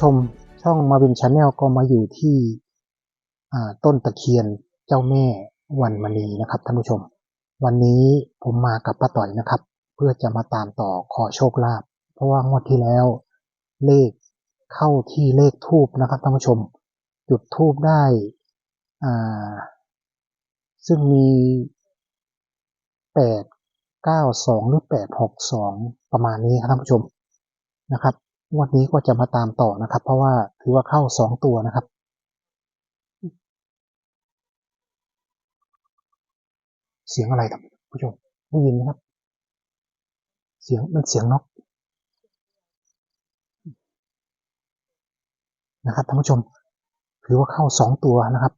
ชมช่องมาวินชาแนลก็มาอยู่ที่ต้นตะเคียนเจ้าแม่วันมณีนะครับท่านผู้ชม วันนี้ผมมากับป้าต่อยนะครับ เพื่อจะมาตามต่อขอโชคลาภเพราะว่างวดที่แล้ว เลขเข้าที่เลขทูบนะครับท่านผู้ชม จุดทูบได้ซึ่งมีแปดเก้าสองหรือแปดหกสองประมาณนี้ครับท่านผู้ชมนะครับ งวดนี้ก็จะมาตามต่อนะครับ เพราะว่าถือว่าเข้าสองตัวนะครับ เสียงอะไรครับผู้ชมได้ยินไหมครับ เสียงมันเสียงนกนะครับท่านผู้ชมถือว่าเข้าสองตัวนะครับ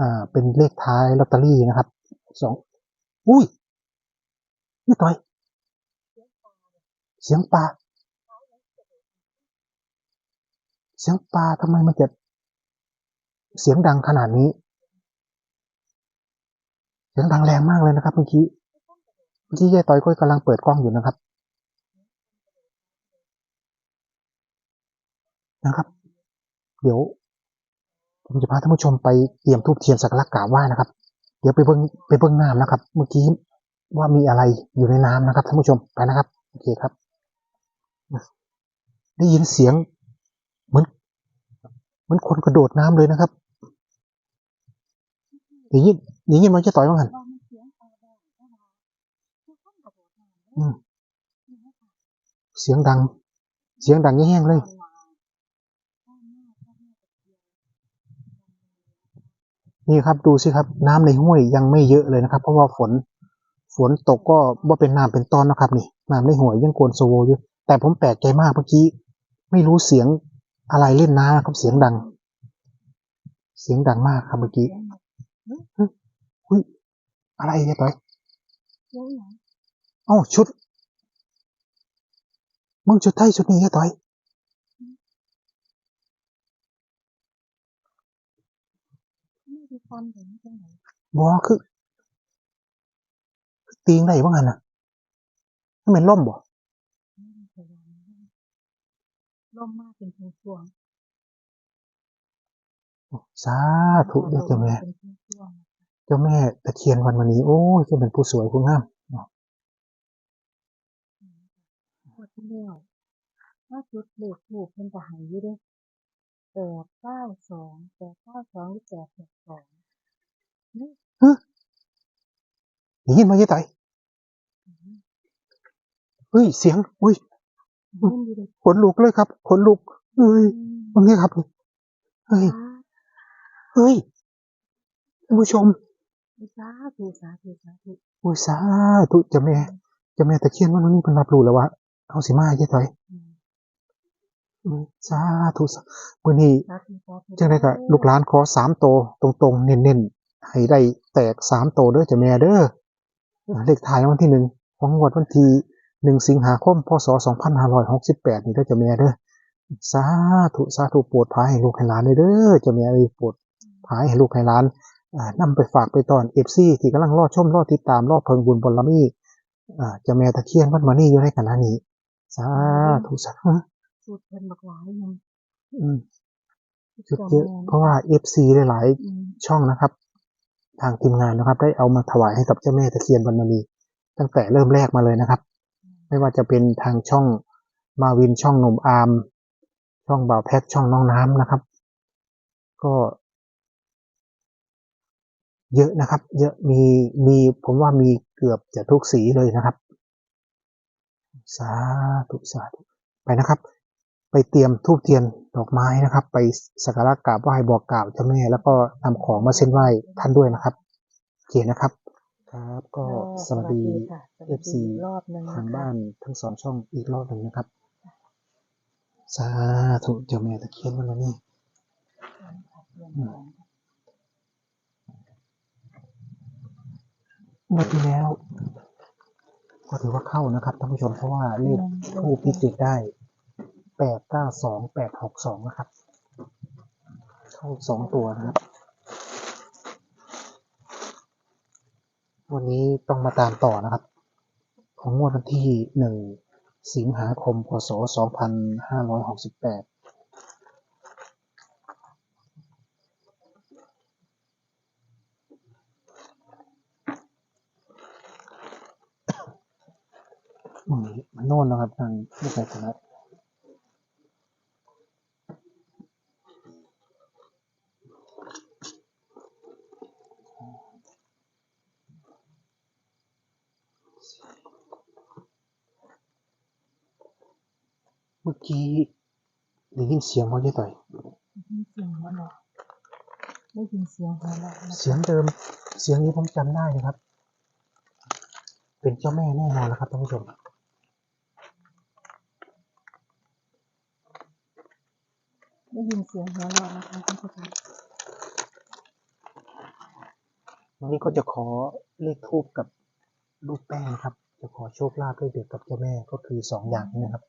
อ่า เป็นเลขท้ายลอตเตอรี่นะครับสองอุ้ยนี่ต่อย เสียงปลา เสียงปลาทำไมมันจะเสียงดังขนาดนี้ เสียงดังแรงมากเลยนะครับเมื่อกี้ เมื่อกี้ยายต่อยก็กำลังเปิดกล้องอยู่นะครับ นะครับ เดี๋ยวผมจะพาท่านผู้ชมไปเตรียมทูบเทียนสักการะกราบไหว้นะครับ เดี๋ยวไปเบิ้งไปเบิ้งน้ำนะครับ เมื่อกี้ว่ามีอะไรอยู่ในน้ำนะครับท่านผู้ชมไปนะครับ โอเคครับ ได้ยินเสียง มือนคนกระโดดน้ำเลยนะครับอย่างนี้อย่างนี้มันจะต่อยมั้งหันอืมเสียงดัง เสียงดังแห้งเลยนี่ครับดูสิครับ น้ำในห้วยยังไม่เยอะเลยนะครับ เพราะว่าฝนฝนตกก็ว่าเป็นน้ำเป็นตอนนะครับนี่น้ำในห้วยยังโกนโซโวอยู่แต่ผมแปลกใจมากเมื่อกี้ ไม่รู้เสียง อะไรเล่นน้ำครับเสียงดัง เสียงดังมากครับเมื่อกี้อุ้ยอะไรเนี่ยต่อยเอ้าชุดมึงชุดไทยชุดนี้เนี่ยต่อยบอคือตีงได้บ้างหันน่ะมันเป็นล่มบ่ ไม่ได้พยายาม ร่มมากเป็นช่วงสาๆธุเด้อเจ้าแม่เป็นช่วงเจ้าแม่ตะเคียนวันวันนี้ โอ้ยจะเป็นผู้สวยผู้งามๆพอที่แล้วถ้าจุดเลขถูกเป็นจะหายอยู่เด้วยแปดเก้าสองแปดเก้าสองหรือแปดหกสองได้ยินไหมยี่ไตเฮ้ย เสียง อุ้ยมันอยู่เลย ขนลุกเลยครับ ขนลุกเฮ้ยตรงนี้ครับเฮ้ยเฮ้ยท่านผู้ชมสาธุสาธุสาธุโอ้ยสาธุเจ้าแม่เจ้าแม่ตะเคียนวันนี้เป็นรับรู้แล้วว่าเอาสิมายี่ไตอืมอืมสาธุสามื่อนี้สาธุสาธุจังได้ก็ลูกหลานขอสามโตวตรงๆ เน้นๆให้ได้แตกสามโตวเด้อเจ้าแม่เด้อเลขท้ายรางวันที่หนึ่งของงวดวันที่ หนึ่งสิงหาคมพศสองพันห้าร้อยหกสิบแปดนี่เด้อเจ้าแม่เด้อสาธุสาธุโปรดพายให้ลูกให้หลานเด้อเด้อเจ้าแม่เอ้ยโปรดพายให้ลูกให้หลานอ่านำไปฝากไปตอนเอฟซีที่กำลังรอชมรอติดตามรอเพิงบุญบารมีอ่าเจ้าแม่ตะเคียนวัดมานี่อยู่ในขณะนี้สาธุสาธุสูตรเป็นบักหลายหนึงอืมจุดเยอะเพราะว่าเอฟซีหลายๆอืมช่องนะครับ ทางทีมงานนะครับ ได้เอามาถวายให้กับเจ้าแม่ตะเคียนวันมณีตั้งแต่เริ่มแรกมาเลยนะครับ ไม่ว่าจะเป็นทางช่องมาวินช่องหนุ่มอาร์มช่องบ่าวแพ็กช่องน้องน้ำนะครับ ก็ เยอะนะครับ เยอะมีมีผมว่ามีเกือบจะทุกสีเลยนะครับ สาธุสาธุไปนะครับ ไปเตรียมทูบเทียนดอกไม้นะครับ ไปสักการะกราบไหว้บอกกล่าวเจ้าแม่แล้วก็นำของมาเส้นไหว้ท่านด้วยนะครับโอเคนะครับ ครับ ก็สวัสดีค่ะสวัส FC ดีอีกรอบหนึงทางนะคะบ้านทั้งสองช่องอีกรอบหนึ่งนะครับ สาธุเจ้าแม่ตะเคียนวันนี้งวดที่แล้วก็ถือว่าเข้านะครับท่านผู้ชมเพราะว่าเลขทูปที่จุดได้แปดเก้าสองแปดหกสองนะครับ เข้าสองตัวนะครับ วันนี้ต้องมาตามต่อนะครับ ของงวดวันที่หนึ่งสิงหาคม พศ 2568มมันโน่นนะครับทางไม่ไกลจากนั้น กี้ได้ยินเสียงว่าเยอะต่อยได้ยินเสียงหัวเราะได้ยินเสียงหัวเราะนะคะเสียงเดิม เสียงนี้ผมจำได้นะครับ เป็นเจ้าแม่แน่นอนนะครับท่านผู้ชมได้ยินเสียงหัวเราะนะคะท่านผู้ชมวันนี้ก็จะขอเลขทูบกับลูกแป้งนะครับ จะขอโชคลาภเลขเด็ดกับเจ้าแม่ก็คือสองอย่างนี้นะครับ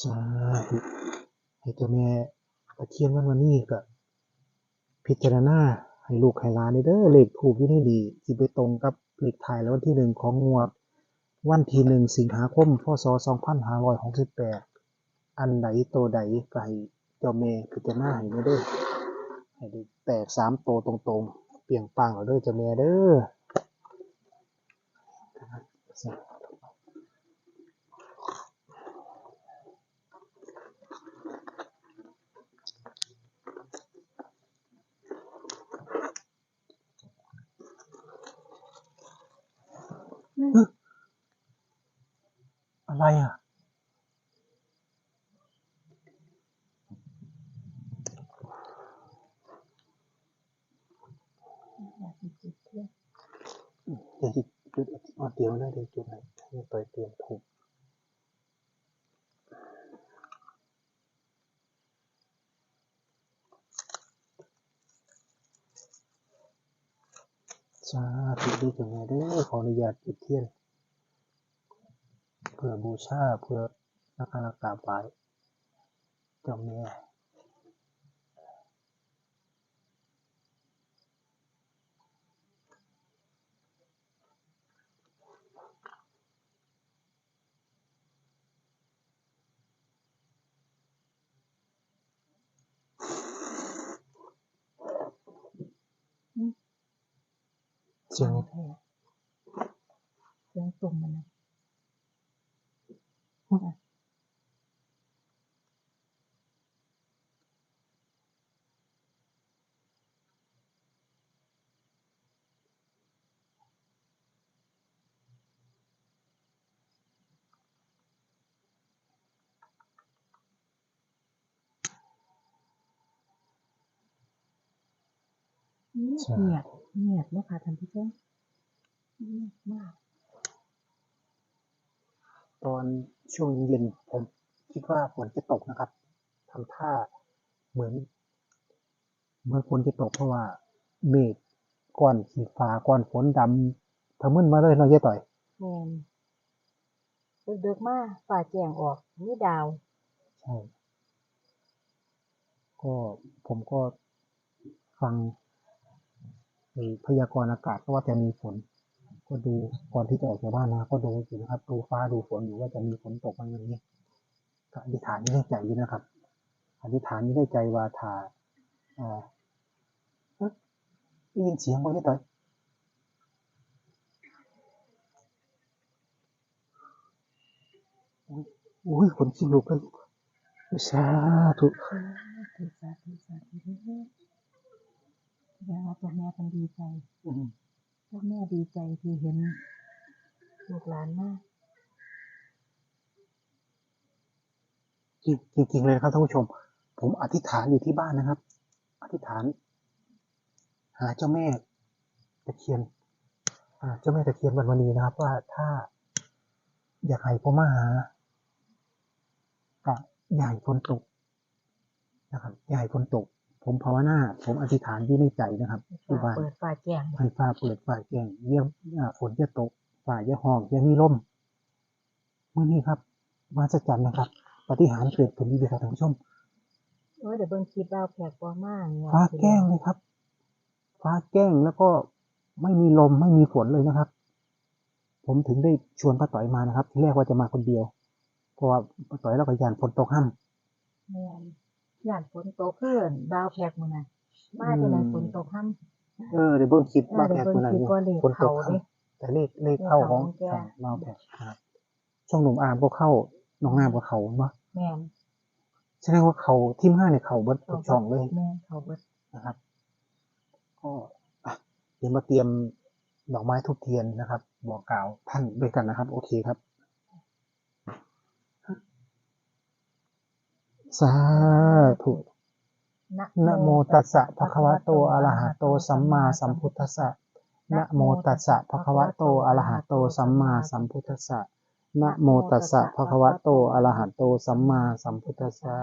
ใช่ให้เจ้าแม่ตะเคียนวันวันนี้ก็พิจารณาให้ลูกให้หลานเด้อเลขถูกอยู่นี่ดีสิไปตรงกับเลขถ่ายแล้ววันที่หนึ่งของงวด วันที่หนึ่งสิงหาคมพศสองพันห้าร้อยหกสิบแปดอันใดตัวใดก็ให้เจ้าแม่พิจารณาให้เด้ให้ได้แตกสามโตวตรงๆ เปลี่ยงปังเราเด้อเจะแม่เด้อ อะไรอะ เดี๋ยวจุดเอาเดี๋ยวนะเดี๋ยวจุดให้ให้ไปเตรียมถูกสาธุเด้อเจ้าแม่เด้อขออนุญาตจุดเทียนเพื่อบูชาเพื่อนักการกราบไหว้เจ้าแม่เสียง แท้เสียงตุ่มมันนะอะเงียบใช่เงียบเงียบเนาะค่ะท่านผู้ชมเงียบมาก ตอนช่วงเย็นผมคิดว่าฝนจะตกนะครับทำท่าเหมือน เหมือนฝนจะตกเพราะว่าเมฆก้อนสีฟ้าก้อนฝนดำทะมึนมาเลยเนาะเย้ต่อยแมนเดึกๆมาฝ่าแจงออกนี่ดาวใช่ก็ผมก็ฟังพยากรณ์อากาศก็ว่าจะมีฝน ก็ดูก่อนที่จะออกจากบ้านนะก็ดูอยู่นะครับ ดูฟ้าดูฝนอยู่ว่าจะมีฝนตกมาอย่างนี้ก็อธิษฐานอยู่ในใจอยู่นะครับอธิษฐานอยู่ในใจว่าถาอ่าเอ๊ะได้ยินเสียงบ่ได้ต่อยอุ้ยอุ้ยขนชิลุกเลยสาธุสาธุสาธุสาธุเด้อแสดงว่าตัวแม่เป็นดีใจ อืมตัวแม่ดีใจที่เห็นลูกหลานมากจริงๆเลยครับท่านผู้ชม ผมอธิษฐานอยู่ที่บ้านนะครับ อธิษฐาน หาเจ้าแม่ตะเคียนเจ้าแม่ตะเคียนวันวันนี้นะครับ ว่าถ้า อยากให้ผมมาหาก็อย่าให้ฝนตกนะครับอย่าให้ฝนตก ผมภาวนา ผมอธิษฐานอยู่ในใจนะครับที่บ้านเปิดฝ่าแจงให้ฟ้าเปิดฟ้าแจ้งเยี่ยมอ่าฝนจะตกฟ้าจะห้องจะมีลมเมื่อนี้ครับมาสจันนะครับ ปฏิหารย์เกิดขึ้นดีครับท่านผู้ชมเออเดี๋ยวเบิ่งคลิปเราแขกบ่มากเนี่ยฟ้าแกล้งเลยครับ ฟ้าแกล้งแล้วก็ไม่มีลมไม่มีฝนเลยนะครับ ผมถึงได้ชวนป้าต่อยมานะครับ ที่แรกว่าจะมาคนเดียว เพราะว่าป้าต่อยเราก็ยานฝนตกห้ามแม่น ย่านฝนตกเพื่อนดาวแพกมื้อนั้นมาจังได๋ฝนตกค่ำเออได้เบิ่งคลิปเออบ้าได้แพกเบิ่งคนนั้นคลิอปยู่ว่าเลขฝนตเขากเด้ค่ำแต่เลขเลขเข้าของเลขเข้าของแกบ้าแพกครับช่องหนุ่มอาร์มก็เข้าน้องงามก็เขาเนาะแม่นแสดงว่าเขาทีมห้าเนี่ยเขาเบิดทุกช่องเลยแม่นเขาเบิดนะครับ ก็อะเดี๋ยวมาเตรียมดอกไม้ทุบเทียนนะครับ บอกกล่าวท่านด้วยกันนะครับ โอเคครับ สาธุนะโมตัสสะภะคะวะโตอะระหะโตสัมมาสัมพุทธัสสะนะโมตัสสะภะคะวะโตอะระหะโตสัมมาสัมพุทธัสสะนะโมตัสสะภะคะวะโตอะระหะโตสัมมาสัมพุทธัสสะ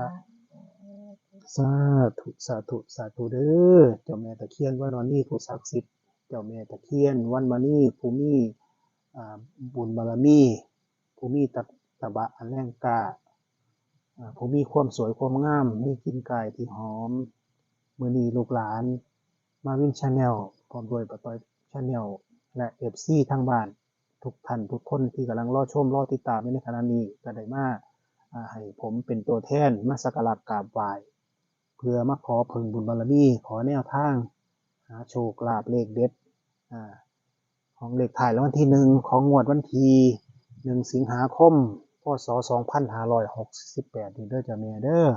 สาธุสาธุสาธุเด้อเจ้าแม่ตะเคียนวันนี้ผู้ศักดิ์สิทธิ์เจ้าแม่ตะเคียนวันมานี้ผู้มีอ่าบุญบารมีผู้มีตะตะบะอันแรงกล้าอ่า ผู้มีความสวยความงามมีกลิ่นกายที่หอมมือนีลูกหลาน มาวินชาแนลพร้อมด้วยปะต้อยชาแนลและเอฟซีทางบ้าน ทุกท่านทุกคนที่กำลังรอชมรอติดตามในขณะนี้ก็ได้มาให้ผมเป็นตัวแทนมาสักการะกราบไหว้เพื่อมาขอพึงบุญบารมีขอแนวทางหาโชคลาภเลขเด็ดของเลขถ่ายแล้ววันที่หนึ่งของงวดวันที่หนึ่งสิงหาคม พศสองพันห้าร้อยหกสิบแปดนี่เด้อเจ้าแม่เด้อ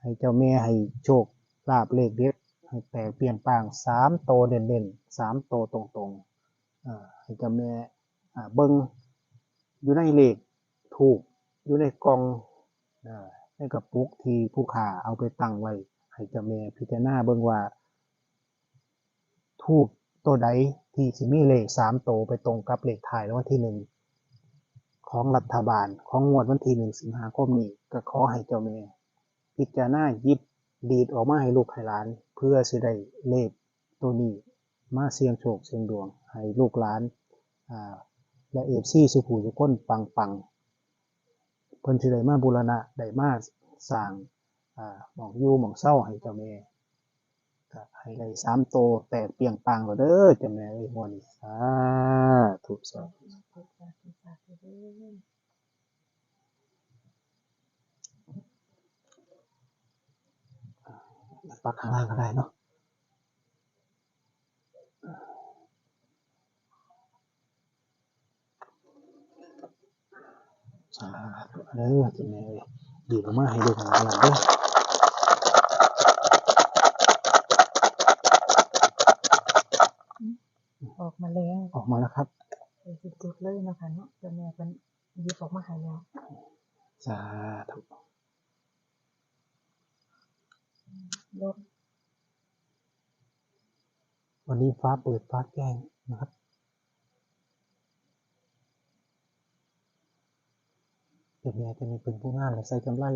ให้เจ้าแม่ให้โชคลาภเลขเด็ดให้แตกเปลี่ยนปางสามโตเด่นๆสามโตตรงๆอ่าให้เจ้าแม่อ่าเบิ้งอยู่ในเลขถูกอยู่ในกองอ่าในกระปุกที่ผู้ขาเอาไปตั้งไว้ ให้เจ้าแม่พิจารณาเบิ่งว่าทูบตัวใดที่สิมีเลขสามโตไปตรงกับเลขท้ายแล้ววันที่หนึ่ง ของรัฐบาลของงวดวันที่หนึ่งสิงหาคมนี้ก็ขอให้เจ้าแม่พิจารณาหยิบดีดออกมาให้ลูกให้หลาน เพื่อสิได้เลขตัวนี้มาเสี่ยงโชคเสี่ยงดวง ให้ลูกหลานอ่าและเอฟซีสุภูสุคนปังปังเพิ่นสิได้มาบูรณะได้มาสร้างอ่าหมองยู่หมองเศร้าให้เจ้าแม่ก็ให้ได้สามโตแตกเปียงปังแล้วเด้อเจ้าแม่เอ้ยมวนี้สาธุสาธุ ปักข้างล่างก็ได้เนาะสาธุเด้อจิแม่เอ้ยดีมากๆให้ดูของหลังเด้อออกมาแล้ว ออกมาแล้วครับ เป็นจุดๆเลยเนาะคะเนาะเจ้าแม่เป็นหยิบออกมาให้แล้ว สาธุ ลบ วันนี้ฟ้าเปิดฟ้าแจ้งนะครับ เดี๋ยวแม่จะมีเป็นผู้งามและ ใส่กำไร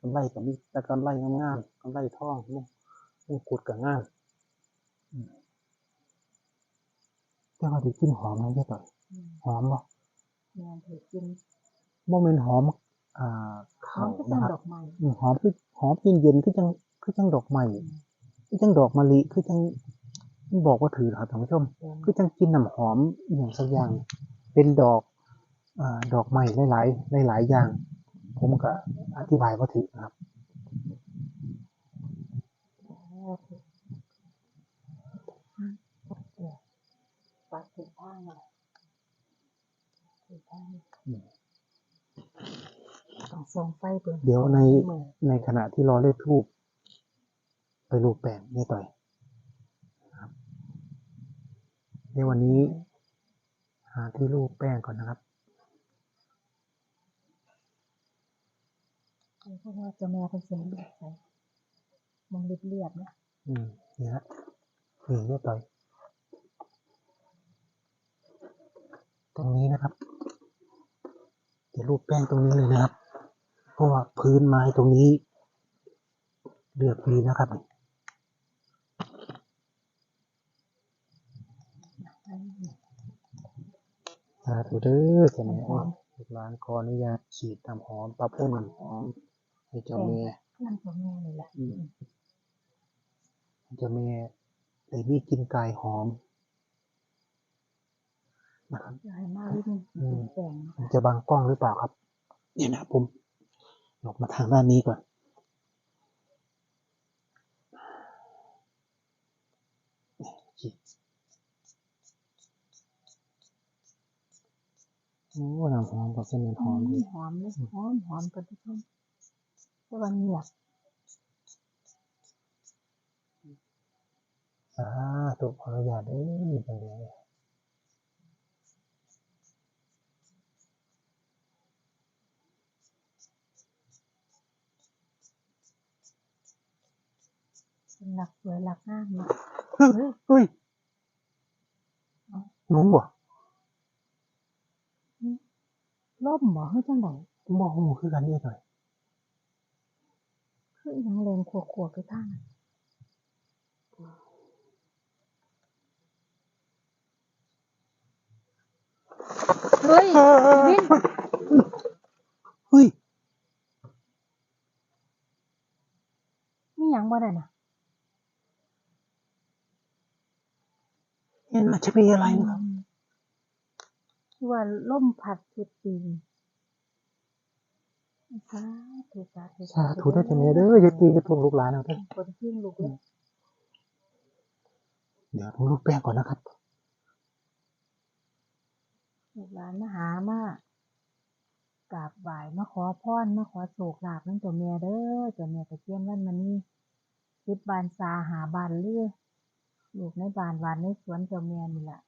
กำไรกับมีแต่กำไรงามๆกำไรทองมุมุกุดกับงามอืมแต่ว่าได้กลินหอมนะเยอะต่อยอืมหอมบ่แม่ถือกินบ่แม่นหอม อ่าหอเขามก็นะจังครับดอกไม้อืมหอมคือหอมเย็นๆคือจังคือจังดอกไม้คือจังดอกมะลิคือจังมันบอกว่าถือครับท่านผู้ชมแม่นคือจังกินน้ำหอมอหย่างสักอย่าง เป็นดอกอ่าดอกไม้หลาย ๆ หลาย ๆ อย่าง ผมก็อธิบายว่าถือนะครับปักถึงทางเลยถึงทางอืมต้องส่องไฟเปิดเดี๋ยวในมือในขณะที่รอเลขทูบไปรูปแป้งนี่ต่อยนะครับในวันนี้ หาที่รูปแป้งก่อนนะครับ พราะว่าเจ้าแม่เป็นเสียงเลือดใส่มองเรียบๆนะอืมนี่ฮะนี่เรียบร้อยตรงนี้นะครับจะรูปแป้งตรงนี้เลยนะครับ เพราะว่าพื้นไม้ตรงนี้ เลือกดีนะครับสาธุเด้อเจ้าแม่เอ้ยลูกหลานขออนุญาตฉีดน้ำหอมปะพ่นน้ำหอม ให้เจ้าแม่นั่นเจ้าแม่เลยแหละอืมให้เจ้าแม่ได้มีกลินกายหอมนะครับจะให้มาวินอืมแต่งเนาะมันจะบังกล้องหรือเปล่าครับเดี๋ยวนะผมหลบมาทางด้านนี้ก่อนโอ้น้ำหอมกับเส้นมันหอมดีหอมเลยหอมหอมกันทุกคน แต่ว่าเงียบอ่าตัวขออนุญาตเอ้ยเป็นไงเป็นหลักสวยหลักงามเนาะเฮ้ยเฮ้ยเฮ้ยเอ้าหนูบ่ล่มบ่เฮ้ยจังไดบ่หูคือกันเรียกหน่อย คืออหยังแรงขวบๆไปทางนั้นเฮ้ยวินเฮ้ยมีหยังบ่ได้น่ะเห็นมันจะมีอะไรนะครับคือว่าล่มพัดสุดปีน สาธุสาธุสาธุได้แต่เนี้ยเด้ออย่าตีกระทงลูกหลานเอาเด้อคนขึ้นลูกเลยเดี๋ยวผมลูกแป้งก่อนนะครับลูกหลานมาหามากราบไหว้มาขอพรมาขอโศกลาบนั่นตัวแม่เด้อตัวแม่ตะเคียนวันมานี่คิดบานซาหาบานเลือลูกในบานหวานในสวนเจ้าแม่นี่แหละ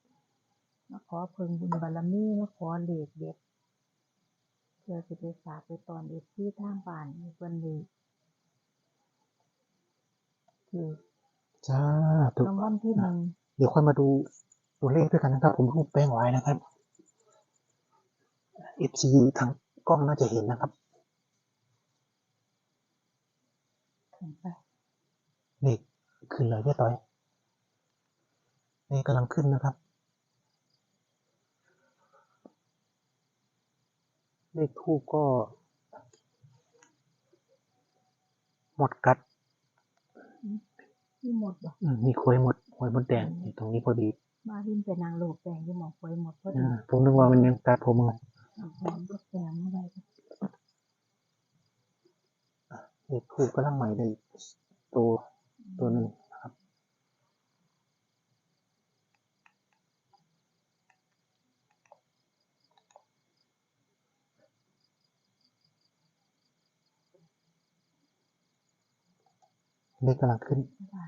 มาขอเพึงบุญบารมีมาขอเลขเด็ดเพื่อสิไปฝากไปตอนเด็กที่ทางบ้านในเพิ่นดีคือจ้าถูกรางวัลที่หนึ่งเดี๋ยวค่อยมาดูตัวเลขด้วยกันนะครับ ผมรูปแป้งไว้นะครับ FC ทางกล้องน่าจะเห็นนะครับถึงไปเลขขึ้นเลยเรียบร้อยเลขกำลังขึ้นนะครับ เลขทูปก็ หมดกัดที่หมดบ่อืมมีควยหมดควยหมดแดงอยู่ตรงนี้พอดีมาวินไปนางโลกแดงที่หมอควยหมดพอดีอ่าผมนึกว่ามันยังกัดผมไงเอาแดงก็แดงมาไว้ก็เลขทูปกำลังใหม่ได้ตัวตัวหนึ่งนะครับ เลขกำลังขึ้นไม่ได้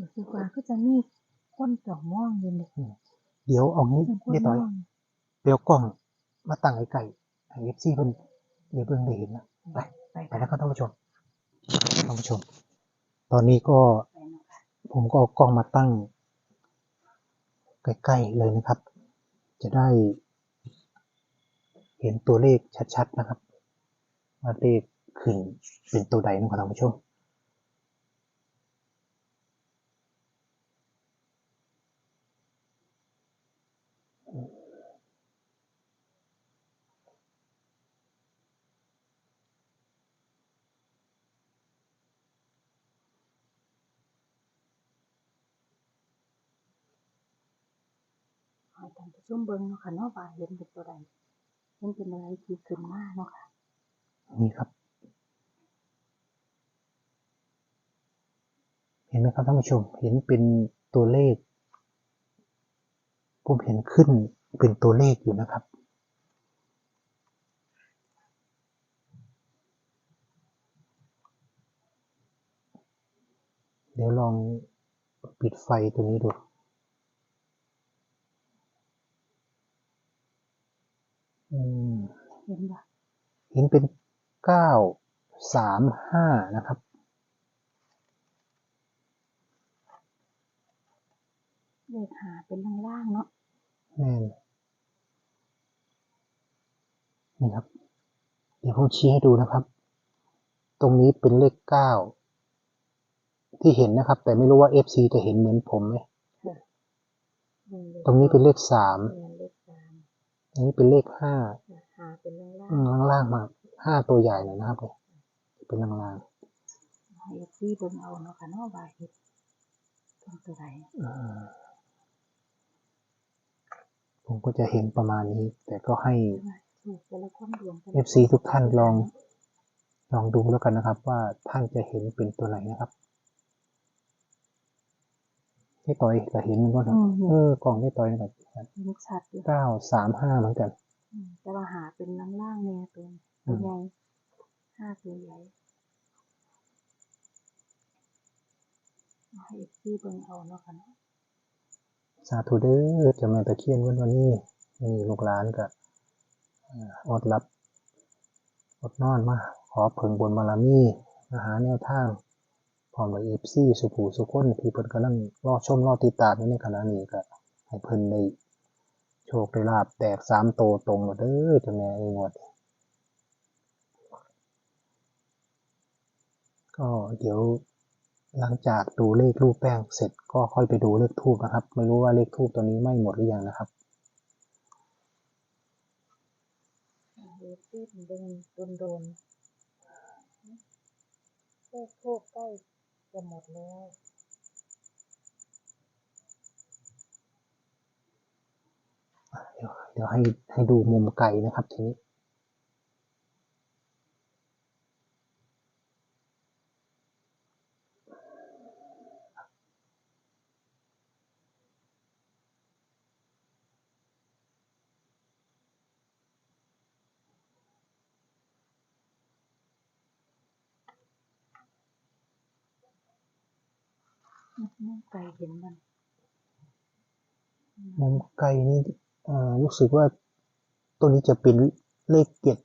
รู้สึกว่าก็จะมีคนจ่องมองอยู่เนี่ยเดี๋ยวเอางี้เป็นคนเรียบมร้ออยงเดี๋ยวกล้องมาตั้งไอ้ไก่ไอ้เอฟซีเพิ่นเดี๋ยวเพิ่งได้เห็นนะไปไปไปแล้วก็ท่านผู้ชมท่านผู้ชม ตอนนี้ก็ไปเนาะค่ะผมก็เอากล้องมาตั้ง ใกล้ๆเลยนะครับ จะได้ เห็นตัวเลขชัดๆนะครับว่าเลข ขึ้นเป็นตัวใดนะครับท่านผู้ชมให้ท่านผู้ชมเบิ่งเนาะค่ะเนาะว่าเห็นเป็นตัวใดเห็นเป็นอะไรที่ขึ้นมาเนาะค่ะนี่ครับ เห็นไหมครับท่านผู้ชม เห็นเป็นตัวเลข ผมเห็นขึ้นเป็นตัวเลขอยู่นะครับ เดี๋ยวลองปิดไฟตรงนี้ดูอืมเห็นบ่เห็นเป็นเก้าสามห้านะครับ เลขหาเป็นล่างๆเนาะแม่นนี่ครับ เดี๋ยวผมชี้ให้ดูนะครับ ตรงนี้เป็นเลขเก้าที่เห็นนะครับ แต่ไม่รู้ว่า FC จะเห็นเหมือนผมไหมอืมตรงนี้เป็นเลขสามเออเลขสามตรงนี้เป็นเลขห้าหาเป็นล่างอืมล่างๆมาห้าตัวใหญ่หน่อยนะครับเนี่ยเป็นล่างๆให้ซี่เบิ่งเอาเนาะค่ะเนาะว่าเฮ็ดเป็นตัวใดๆอืม ผมก็จะเห็นประมาณนี้ แต่ก็ให้ถูกแต่ละคนดวงแต่ละเอฟซีทุกท่านลองลองดูแล้วกันนะครับ ว่าท่านจะเห็นเป็นตัวไหนนะครับนี่ต่อยก็เห็นเหมันก็นะเออกล่องนี่ต่อยนี่ก็เห็นชัดอยู่เก้าสามห้าเหมือนกันอืมแต่ว่าหาเป็นล่างๆแน่ตัวตัวใหญ่ห้าตัวใหญ่เอาให้เอฟซีเบิ่งเอาเนาะค่ะเนาะ สาธุเด้อจะแม่ตะเคียนวันวันนี้นี่ลูกหลานก็อ่าอดรับอดนอนมาขอเพิ่งบนบารมีมาหาแนวทางพร้อมกับเอฟซีสุผูสุคนที่เพิ่นกำลังรอชมรอติดตามอยู่ในขณะนี้ก็ให้เพิ่นได้โชคได้ลาบแตกสามโตตรงหมดเด้อจ้าแม่เอ้ยงวดก็เดี๋ยว หลังจากดูเลขรูปแป้งเสร็จก็ค่อยไปดูเลขทูบนะครับ ไม่รู้ว่าเลขทูบตัวนี้ไม่หมดหรือยังนะครับเอฟซีเบิ่งโดนโดนเลขทูบใกล้จะหมดแล้วเดี๋ยวเดี๋ยวให้ให้ดูมุมไกลนะครับทีนี้ น้องไก่เห็นมันมุมไกลนี่อ่อรู้สึกว่าตัวนี้จะเป็นเลขเจ็ด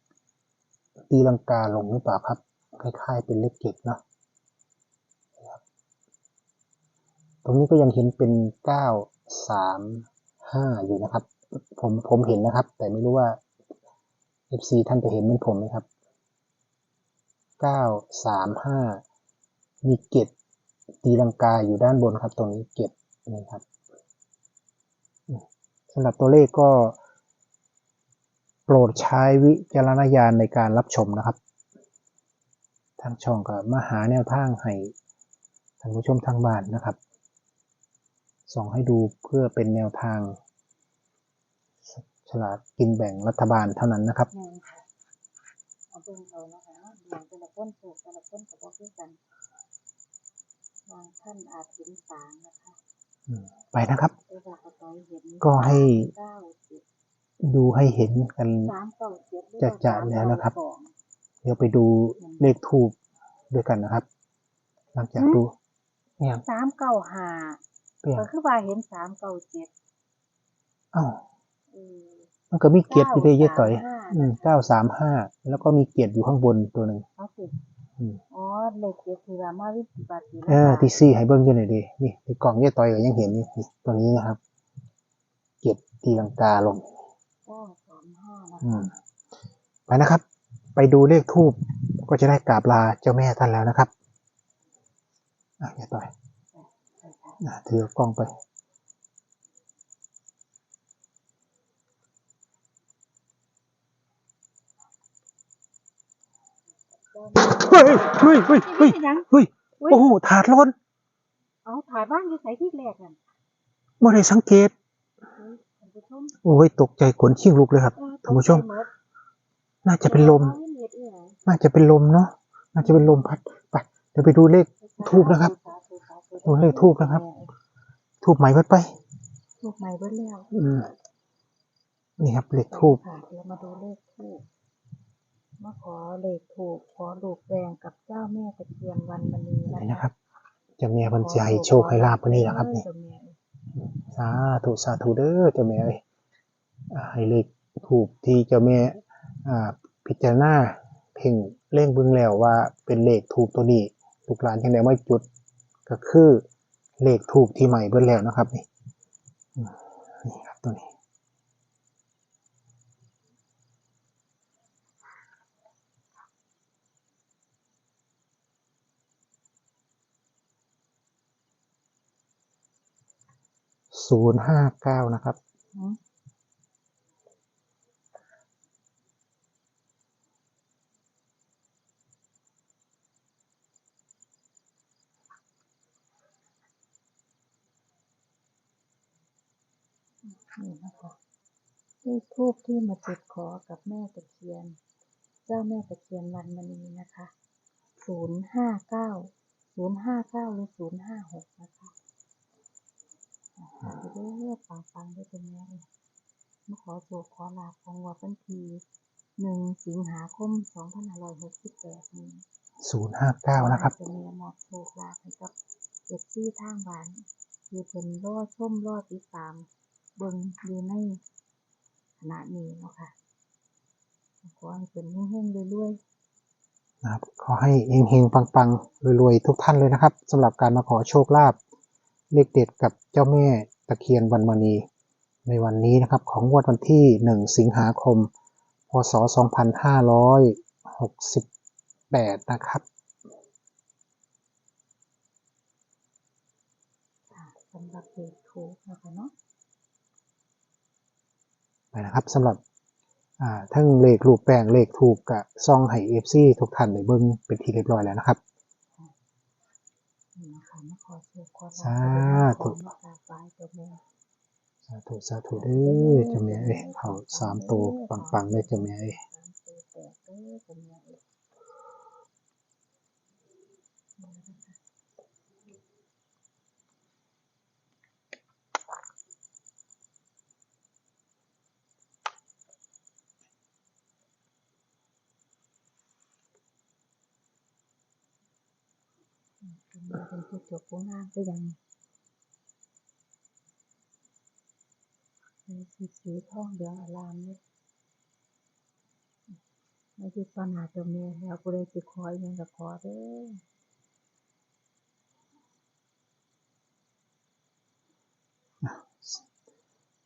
ตีลังกาลงหรือเปล่าครับ คล้ายๆเป็นเลขเจ็ดเนาะตรงนี้ก็ยังเห็นเป็นเก้าสามห้าอยู่นะครับ ผมผมเห็นนะครับ แต่ไม่รู้ว่า FC ท่านจะเห็นเหมือนผมไหมครับเก้าสามห้ามีเกต ตีลังกาอยู่ด้านบนครับ ตรงนี้เกตนี่ครับสำหรับตัวเลขก็โปรดใช้วิจารณญาณในการรับชมนะครับ ทางช่องก็มาหาแนวทางให้ท่านผู้ชมทางบ้านนะครับส่องให้ดูเพื่อเป็นแนวทางฉลาดกินแบ่งรัฐบาลเท่านั้นนะครับ เอาเบิ่งเอานะคะเนาะดวงแต่ละคนถูกแต่ละคนก็บ่คือกัน บางท่านอาจเห็นสางนะคะอืมไปนะครับแต่ว่าก็ต้อยเห็นก็ให้เก้าเจ็ดดูให้เห็นกันสามเก้าเจ็ดหรือจะว่าจะสามแล้วนะครับเก้าสองเดี๋ยวไปดูเลขทูบด้วยกันนะครับ หลังจากดูเนี่ยสามเก้าห้าเปลี่ยนก็คือว่าเห็นสามเก้าเจ็ดอ้าวเออมันก็มีเกียรติอยู่ได้เยอะต่อย935อืมเก้าสามห้าแล้วก็มีเกียรติอยู่ข้างบนตัวหนึ่งเอาสิอืมอ๋อเลขเจ็ดคือว่ามาวิปฏิเออที่ซี่ให้เบิ้งอยู่หน่อยดินี่ในกล่องเยอะต่อยก็ยังเห็นนี่นี่ตัวนี้นะครับ เกียรติตีลังกาลงเก้าสามห้านะอืคะมไปนะครับ ไปดูเลขทูบก็จะได้กราบลาเจ้าแม่ท่านแล้วนะครับอะอย่าต่อยอะถือกล้องไป เฮ้ยเฮ้ยเฮ้ยเฮ้ยนี่ยังเฮ้ยโอ้โหถาดร้อนเอาถ่ายบ้านอยู่ใส่ที่แรกนั่นไม่ได้สังเกตเฮ้ยท่านผู้ชมโอ้ยตกใจขนชิ่งลุกเลยครับเออท่านผู้ชมตกใจหดน่าจะเป็นลมอาให้เน็ตอีหยังน่าจะเป็นลมเนาะน่าจะเป็นลมพัดไปเดี๋ยวไปดูเลขทูบนะครับสาธุสาธุดูเลขทูบนะครับ ทูบใหม่เบิดไปทูบใหม่เบิดแล้วอืมนี่ครับเลขทูบค่ะเดี๋ยวมาดูเลขทูบ มาขอเลขทูบขอลูกแดงกับเจ้าแม่ตะเคียนวันมณีไหนนะนะครับจะมีคนจะให้โชคให้ลาบวันนี้แหละครับนี่เจ้าแม่สาธุสาธุเด้อเจ้าแม่เอ้ยอ่าให้เลขถูกที่เจ้าแม่อ่าพิจารณาเพ่งเล่งเบึงแล้วว่าเป็นเลขถูกตัวนี้ลูกหลานยังไดไม่จุดก็คือเลขถูกที่ใหม่เบิ้แล้วนะครับนี่อืมนี่ครับตัวนี้ ศูนย์ห้าเก้านะครับ นี่นะคะเลขทูปที่มาจุดขอกับแม่ตะเคียน เจ้าแม่ตะเคียนวันมณีนะคะ ศูนย์ห้าเก้า ศูนย์ห้าเก้าหรือศูนย์ห้าหกนะคะ อ่าไปเรื่อยๆปังๆด้วยเป็นแม่เลยมาขอโชคขอลาภของวันวันที่หนึ่งสิงหาคมสองพันห้าร้อยหกสิบแปดนี้ศูนย์ห้าเก้านะครับจะมีมอบโชคลาภให้กับเจ็ดซี่ทางบ้านคือเป็นรอชมรอติดตามเบิ่งอยู่ในขณะนี้เนาะค่ะขอให้เป็นเฮงๆรวยนะครับขอให้เฮงๆปังๆรวยๆทุกท่านเลยนะครับสำหรับการมาขอโชคลาภ เลขเด็ดกับเจ้าแม่ตะเคียนวันมณี ในวันนี้นะครับของงวดวันที่ 1 สิงหาคม พศ 2568 นะครับๆค่ะสำหรับเด็กถูกนะคะเนาะไปนะครับสำหรับอ่าทั้งเลขรูปแป้งเลขถูกกับซองไห้เอฟซีทุกท่านในเบิ้งเป็นที่เรียบร้อยแล้วนะครับ นี่นะคะมาขอโชคขอลา สาภธุขอมากราบไหว้เจ้าแม่สาธุสาธุเด้อเจ้าแม่เอ้ยเขาสามตัวปังๆเลยเจ้าแม่เอ้ย สามตัวแตกเด้อเจ้าแม่เอ้ยเป็นมาเป็นผู้จบผู้งาม ก็ยังมีสีสีทองเหลืองอลามเนี่ยไม่คิดตอนหาเจ้าแม่แล้วกูเลยจะขออยังกับขอเด้อ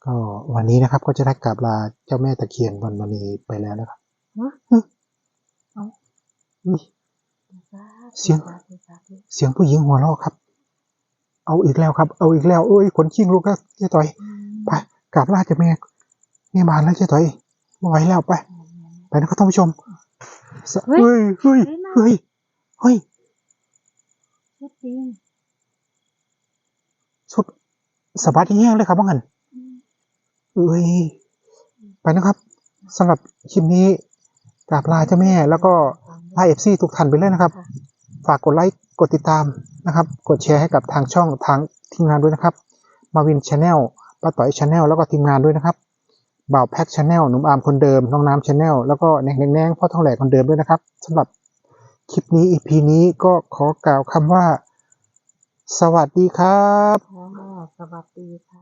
ก็วันนี้นะครับ ก็จะได้กราบลาเจ้าแม่ตะเคียนวันมณีไปแล้วนะครับฮะเอาอุ๊ยสาธุเสียงสาธุสาธุเสียงผู้หญิงหัวเราะครับ เอาอีกแล้วครับ เอาอีกแล้วเอ้ยขนชิงลูกแล้วเจ๊ต่อยอืมไปกราบลาเจ้าแม่แม่บานแล้วเจ๊ต่อยไม่ไหวแล้วไปไปนะครับท่านผู้ชมสะเฮ้เฮ้ยยเฮ้ยเฮ้ยเฮ้ยมาชุดจริงสุดสะบัดแห้งเลยครับว่างั้นอืมเอ้ยไปนะครับสำหรับคลิปนี้กราบลาเจ้าแม่ แล้วก็ลาเอฟซีทุกท่านไปเลยนะครับ ฝากกดไลค์กดติดตามนะครับ กดแชร์ให้กับทางช่องทางทีมงานด้วยนะครับมาวินชาแนลป้าต่อยชาแนลแล้วก็ทีมงานด้วยนะครับบ่าวแพ็กชาแนลหนุ่มอาร์มคนเดิมน้องน้ำชาแนลแล้วก็แนงแนงพ่อทองแหลกคนเดิมด้วยนะครับสำหรับคลิปนี้ EP นี้ก็ขอกล่าวคำว่า สวัสดีครับ สวัสดีค่ะ